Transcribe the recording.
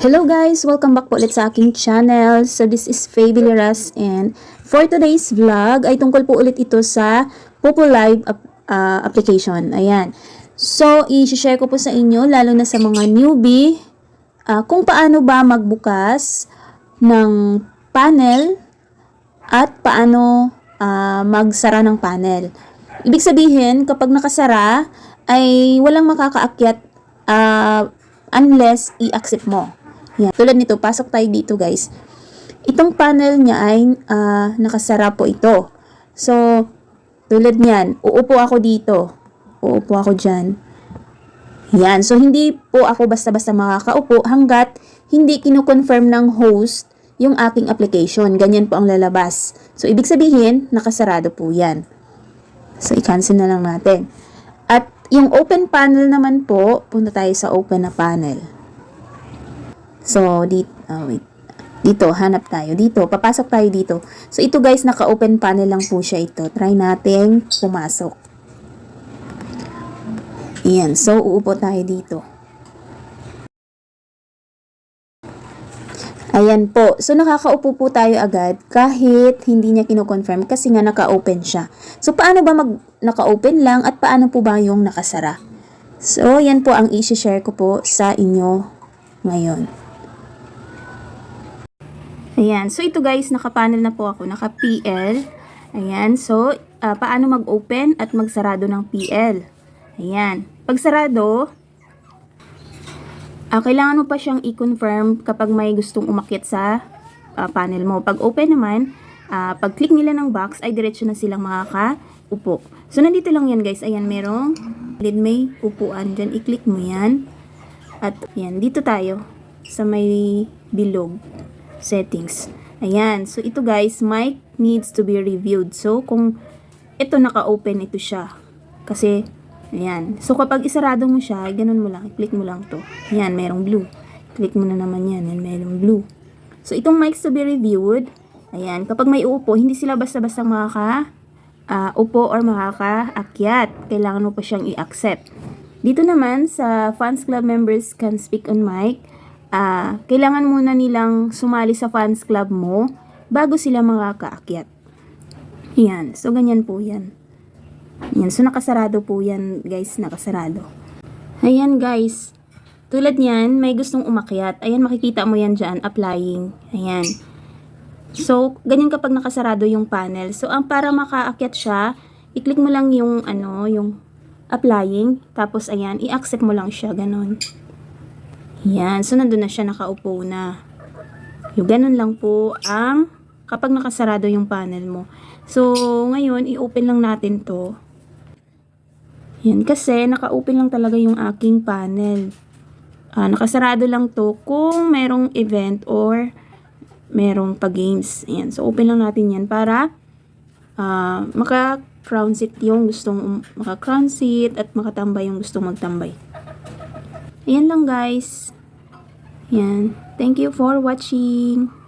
Hello guys! Welcome back po ulit sa aking channel. So this is Faye Villeras and for today's vlog ay tungkol po ulit ito sa Popo Live ah, application. Ayan. So i-share ko po sa inyo lalo na sa mga newbie ah, kung paano ba magbukas ng panel at paano ah, magsara ng panel. Ibig sabihin, kapag nakasara, ay walang makakaakyat ah, unless i-accept mo. Yan. Tulad nito, pasok tayo dito guys. Itong panel niya ay ah, nakasara po ito. So, tulad niyan, uupo ako dito. Uupo ako dyan. Yan. So, hindi po ako basta-basta makakaupo hanggat hindi kino-confirm ng host yung aking application. Ganyan po ang lalabas. So, ibig sabihin, nakasarado po yan. So, i-cancel na lang natin. At yung open panel naman po, punta tayo sa open na panel. So, dito, wait. Dito, hanap tayo. Dito, papasok tayo dito. So, ito guys, naka-open panel lang po siya ito. Try nating pumasok. Ayan. So, uupo tayo dito. Ayan po. So, nakakaupo po tayo agad kahit hindi niya kino-confirm kasi nga naka-open siya. So, paano ba mag naka-open lang at paano po ba yung nakasara? So, yan po ang i-share ko po sa inyo ngayon. Ayan. So, ito guys, naka-panel na po ako. Naka-PL. Ayan. So, ah, paano mag-open at magsarado ng PL? Ayan. Pag sarado, Ah, kailangan mo pa siyang i-confirm kapag may gustong umakyat sa ah, panel mo. Pag open naman, ah, pag click nila ng box, ay diretso na silang makakaupo. So, nandito lang yan guys. Ayan, merong lid may upuan dyan. I-click mo yan. At yan, dito tayo sa may bilog settings. Ayan. So, ito guys, mic needs to be reviewed. So, kung ito naka-open, ito siya. Kasi, Ayan. So, kapag isarado mo siya, ganun mo lang. I-click mo lang to. Ayan, merong blue. Click mo na naman yan. Ayan, merong blue. So, itong mics to be reviewed, ayan, kapag may uupo, hindi sila basta-basta makaka ah, upo or makakaakyat. Kailangan mo pa siyang i-accept. Dito naman, sa fans club members can speak on mic, ah, kailangan muna nilang sumali sa fans club mo bago sila makakaakyat. Yan. So, ganyan po yan. Yan. So, nakasarado po yan, guys. Nakasarado. Ayan, guys. Tulad niyan, may gustong umakyat. Ayan, makikita mo yan dyan, applying. Ayan. So, ganyan kapag nakasarado yung panel. So, ang para makaakyat siya, i-click mo lang yung, ano, yung applying. Tapos, ayan, i-accept mo lang siya, ganon. Yan. So, nandun na siya, nakaupo na. Yung ganun lang po ang kapag nakasarado yung panel mo. So, ngayon, i-open lang natin to. Yan, kasi naka-open lang talaga yung aking panel. Ah, nakasarado lang to kung merong event or merong pa-games. Ayan, so open lang natin yan para ah, maka-crown seat yung gustong maka-crown seat at makatambay yung gustong magtambay. Ayan lang guys. Yan. Thank you for watching.